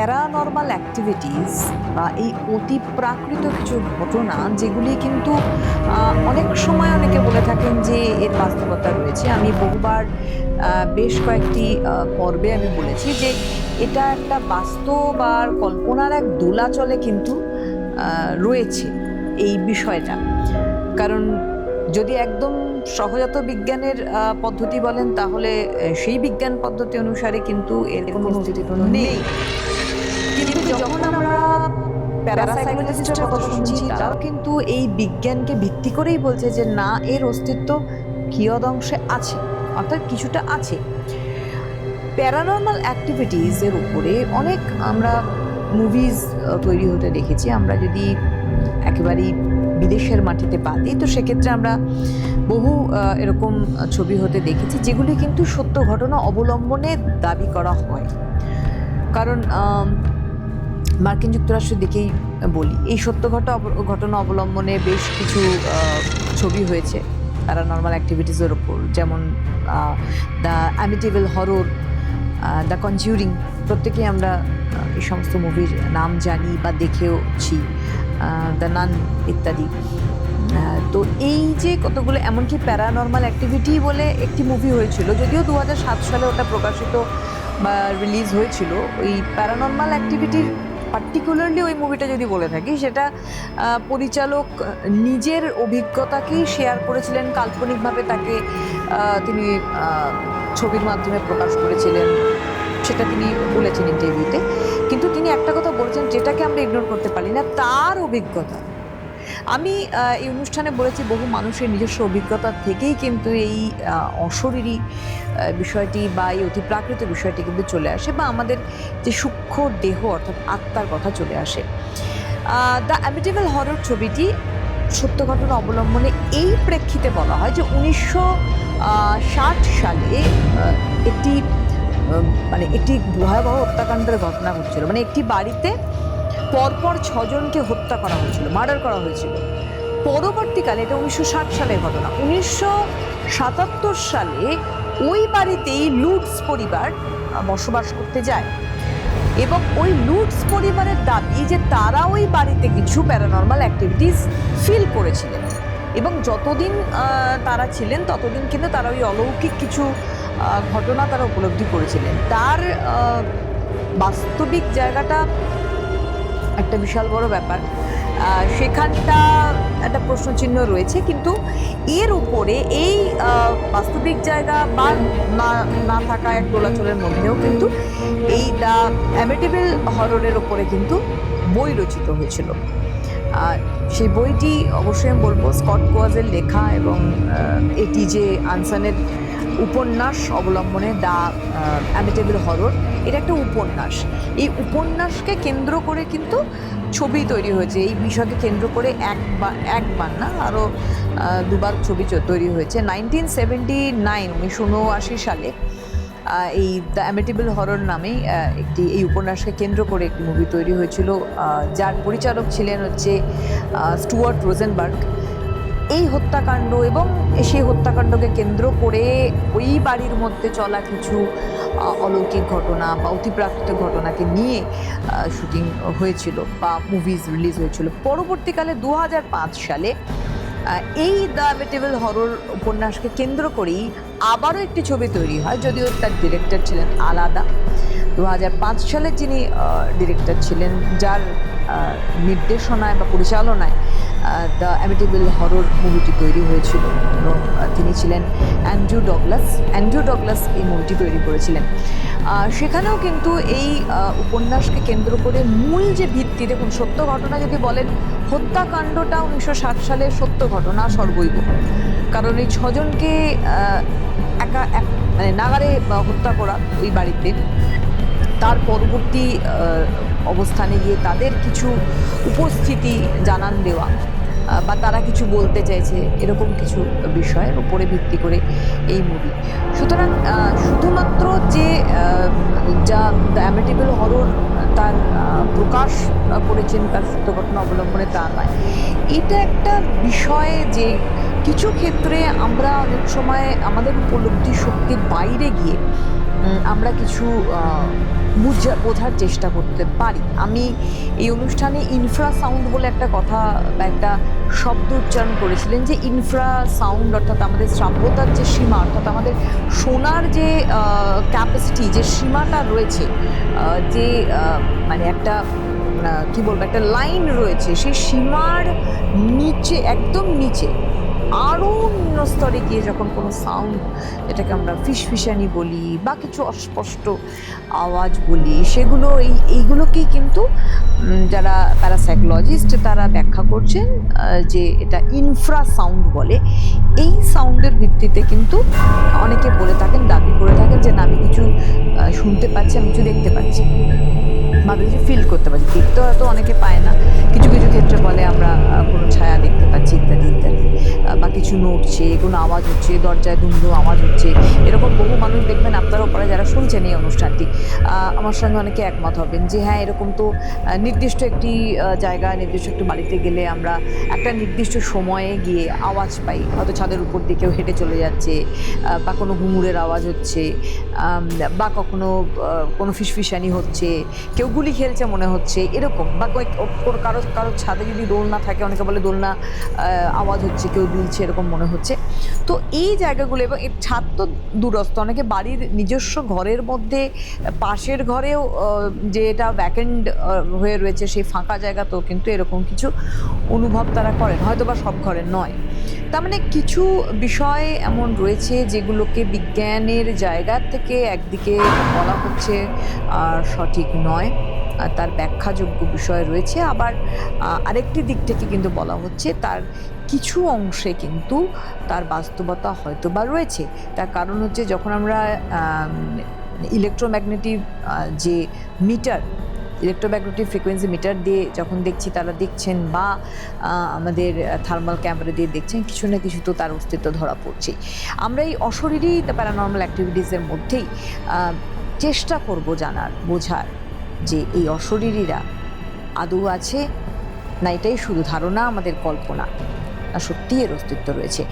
Paranormal activities বা এই অতি প্রাকৃত কিছু ঘটনা যেগুলি কিন্তু অনেক সময় অনেকে বলে থাকেন যে এর বাস্তবতা রয়েছে। আমি বহুবার বেশ কয়েকটি পর্বে আমি বলেছি যে এটা একটা বাস্তব আর কল্পনার এক দোলাচলে কিন্তু রয়েছে এই বিষয়টা। কারণ যদি একদম সহজাত বিজ্ঞানের পদ্ধতি বলেন তাহলে সেই বিজ্ঞান পদ্ধতি অনুসারে কিন্তু এর কোনো নেই। কিন্তু যখন আমরা প্যারাসাইকোলজিস্টের কথা শুনছি, তারাও কিন্তু এই বিজ্ঞানকে ভিত্তি করেই বলছে যে না, এর অস্তিত্ব কিয়দ অংশে আছে, অর্থাৎ কিছুটা আছে। প্যারানর্মাল অ্যাক্টিভিটিস এর উপরে অনেক আমরা মুভিজ তৈরি হতে দেখেছি। আমরা যদি একেবারেই বিদেশের মাটিতে পা দিই, তো সেক্ষেত্রে আমরা বহু এরকম ছবি হতে দেখেছি, যেগুলি কিন্তু সত্য ঘটনা অবলম্বনে দাবি করা হয়। কারণ মার্কিন যুক্তরাষ্ট্রের দিকেই বলি। এই সত্য ঘটা ঘটনা অবলম্বনে বেশ কিছু ছবি হয়েছে তারা প্যারানর্মাল অ্যাক্টিভিটিসের ওপর। যেমন the Amityville horror the conjuring প্রত্যেকেই আমরা এই সমস্ত মুভির নাম জানি বা দেখেওছি দ্য নান ইত্যাদি। তো এই যে কতগুলো, এমনকি প্যারানর্মাল অ্যাক্টিভিটি বলে একটি মুভি হয়েছিল, যদিও দু সালে ওটা প্রকাশিত বা রিলিজ হয়েছিল, ওই প্যারানর্মাল অ্যাক্টিভিটির পার্টিকুলারলি ওই মুভিটা যদি বলে থাকি, সেটা পরিচালক নিজের অভিজ্ঞতাকেই শেয়ার করেছিলেন, কাল্পনিকভাবে তাকে তিনি ছবির মাধ্যমে প্রকাশ করেছিলেন, সেটা তিনি বলেছেন ইন্টারভিউতে কিন্তু তিনি একটা কথা বলেছেন, যেটাকে আমরা ইগনোর করতে পারি না, তার অভিজ্ঞতা। আমি এই অনুষ্ঠানে বলেছি, বহু মানুষের নিজস্ব অভিজ্ঞতা থেকেই কিন্তু এই অশরীরী বিষয়টি বা এই অতি প্রাকৃত বিষয়টি কিন্তু চলে আসে বা আমাদের যে সূক্ষ্ম দেহ অর্থাৎ আত্মার কথা চলে আসে। দ্য অ্যামিটেবল হরর ছবিটি সত্য ঘটনা অবলম্বনে এই প্রেক্ষিতে বলা হয় যে উনিশশো ষাট সালে একটি মানে একটি ভয়াবহ হত্যাকাণ্ডের ঘটনা ঘটছিল। মানে একটি বাড়িতে পরপর ছজনকে হত্যা করা হয়েছিল, মার্ডার করা হয়েছিল। পরবর্তীকালে এটা উনিশশো ষাট সালের ঘটনা। উনিশশো সাতাত্তর সালে ওই বাড়িতেই লুটস পরিবার বসবাস করতে যায়। এবং ওই লুটস পরিবারের দাবি যে তারা ওই বাড়িতে কিছু প্যারানর্মাল অ্যাক্টিভিটিস ফিল করেছিলেন। এবং যতদিন তারা ছিলেন, ততদিন কিন্তু তারা ওই অলৌকিক কিছু ঘটনা তারা উপলব্ধি করেছিলেন। তার বাস্তবিক জায়গাটা একটা বিশাল বড় ব্যাপার। সেখানটা একটা প্রশ্নচিহ্ন রয়েছে, কিন্তু এর উপরে এই বাস্তবিক জায়গা বা না না থাকা এক দোলাচলের মধ্যেও কিন্তু এই দ্য অ্যামেটেবল হররের ওপরে কিন্তু বই রচিত হয়েছিল। আর সেই বইটি অবশ্যই আমি বলব স্কট কোয়াজের লেখা এবং এটি যে আনসানের উপন্যাস অবলম্বনে দ্য অ্যামিটেবল হরর। এটা একটা উপন্যাস। এই উপন্যাসকে কেন্দ্র করে কিন্তু ছবি তৈরি হয়েছে। এই বিষয়কে কেন্দ্র করে একবার একবার না আরও দুবার ছবি তৈরি হয়েছে। নাইনটিন সেভেন্টি নাইন, উনিশশো উনআশি সালে এই দ্য অ্যামিটেবল হরর নামেই একটি, এই উপন্যাসকে কেন্দ্র করে একটি মুভি তৈরি হয়েছিল। যার পরিচালক ছিলেন হচ্ছে স্টুয়ার্ট রোজেনবার্গ। এই হত্যাকাণ্ড এবং সেই হত্যাকাণ্ডকে কেন্দ্র করে ওই বাড়ির মধ্যে চলা কিছু অলৌকিক ঘটনা বা অতিপ্রাকৃত ঘটনাকে নিয়ে শুটিং হয়েছিল বা মুভিজ রিলিজ হয়েছিল। পরবর্তীকালে দু হাজার পাঁচ সালে এই দ্য হরর উপন্যাসকে কেন্দ্র করেই আবারও একটি ছবি তৈরি হয়, যদিও তার ডিরেক্টর ছিলেন আলাদা। দু হাজার পাঁচ সালে যিনি ডিরেক্টর ছিলেন, যার নির্দেশনায় বা পরিচালনায় দ্য অ্যামিটেবল হরর মুভিটি তৈরি হয়েছিল। এবং তিনি ছিলেন অ্যান্ড্রু ডগলাস অ্যান্ড্রু ডগলাস এই মুভিটি তৈরি করেছিলেন। সেখানেও কিন্তু এই উপন্যাসকে কেন্দ্র করে মূল যে ভিত্তি, দেখুন, সত্য ঘটনা যদি বলেন, হত্যাকাণ্ডটা উনিশশো ষাট সালের সত্য ঘটনা সর্বৈব। কারণ এই ছজনকে একা এক মানে নাগারে হত্যা করা ওই বাড়িতে। তার পরবর্তী অবস্থানে গিয়ে তাদের কিছু উপস্থিতি জানান দেওয়া বা তারা কিছু বলতে চাইছে, এরকম কিছু বিষয়ের উপরে ভিত্তি করে এই মুভি সুতরাং শুধুমাত্র যে যা দ্য অ্যামেটেবল হরর তার প্রকাশ করেছেন তার সত্য ঘটনা অবলম্বনে তা নয়। এটা একটা বিষয় যে কিছু ক্ষেত্রে আমরা অনেক সময় আমাদের উপলব্ধি শক্তির বাইরে গিয়ে আমরা কিছু বুঝা, বোঝার চেষ্টা করতে পারি। আমি এই অনুষ্ঠানে ইনফ্রাসাউন্ড বলে একটা কথা বা একটা শব্দ উচ্চারণ করেছিলেন যে ইনফ্রাসাউন্ড অর্থাৎ আমাদের শ্রাব্যতার যে সীমা, অর্থাৎ আমাদের শোনার যে ক্যাপাসিটি যে সীমাটা রয়েছে যে মানে একটা কি বলব, একটা লাইন রয়েছে, সেই সীমার নিচে, একদম নিচে আরও নিম্ন স্তরে গিয়ে যখন কোনো সাউন্ড এটাকে আমরা ফিসফিসানি বলি বা কিছু অস্পষ্ট আওয়াজ বলি, সেগুলো এই, এইগুলোকেই কিন্তু যারা প্যারাসাইকোলজিস্ট তারা ব্যাখ্যা করছেন যে এটা ইনফ্রা সাউন্ড বলে। এই সাউন্ডের ভিত্তিতে কিন্তু অনেকে বলে থাকেন, দাবি করে থাকেন যে না, আমি কিছু শুনতে পাচ্ছি, আমি কিছু দেখতে পাচ্ছি। বা কিছু ফিল করতে পারছি দেখতে হয়তো অনেকে পায় না। নড়ছে কোনো আওয়াজ হচ্ছে, দরজায় দুমদু আওয়াজ হচ্ছে, এরকম বহু মানুষ দেখবেন আপনার ওপরে যারা শুনছেন এই অনুষ্ঠানটি। আমার সঙ্গে অনেকে একমত হবেন যে হ্যাঁ এরকম তো নির্দিষ্ট একটি জায়গা, নির্দিষ্ট একটি বাড়িতে গেলে আমরা একটা নির্দিষ্ট সময়ে গিয়ে আওয়াজ পাই, হয়তো ছাদের উপর দিয়ে কেউ হেঁটে চলে যাচ্ছে বা কোনো ঘুঙুরের আওয়াজ হচ্ছে বা কখনো কোনো ফিসফিসানি হচ্ছে, কেউ গুলি খেলছে মনে হচ্ছে, এরকম, বা কারও কারও ছাদে যদি দোলনা থাকে, অনেকে বলে দোলনা আওয়াজ হচ্ছে, কেউ দুলছে, এরকম মনে হচ্ছে। তো এই জায়গাগুলো এবং এর ছাদ তো দূরস্থ অনেকে বাড়ির নিজস্ব ঘরের মধ্যে, পাশের ঘরেও যে এটা ব্যাকেন্ড হয়ে রয়েছে সেই ফাঁকা জায়গাতেও কিন্তু এরকম কিছু অনুভব তারা করেন। হয়তো বা সব ঘরে নয়। তার মানে কিছু বিষয় এমন রয়েছে যেগুলোকে বিজ্ঞানের জায়গা থেকে একদিকে বলা হচ্ছে আর সঠিক নয়। তার ব্যাখ্যাযোগ্য বিষয় রয়েছে। আবার আরেকটি দিক থেকে কিন্তু বলা হচ্ছে তার কিছু অংশে কিন্তু তার বাস্তবতা হয়তো বা রয়েছে। তার কারণ হচ্ছে যখন আমরা ইলেকট্রোম্যাগনেটিক যে মিটার ইলেকট্রোম্যাগনেটিক ফ্রিকোয়েন্সি মিটার দিয়ে যখন দেখছি তারা দেখছেন বা আমাদের থার্মাল ক্যামেরা দিয়ে দেখছেন, কিছু না কিছু তো তার অস্তিত্ব ধরা পড়ছে আমরা এই অশরীরই প্যারানর্মাল অ্যাক্টিভিটিসের মধ্যেই চেষ্টা করব জানার, বোঝার যে এই অশরীরীরা আদৌ আছে না এটাই শুধু ধারণা, আমাদের কল্পনা। না সত্যি এর অস্তিত্ব রয়েছে।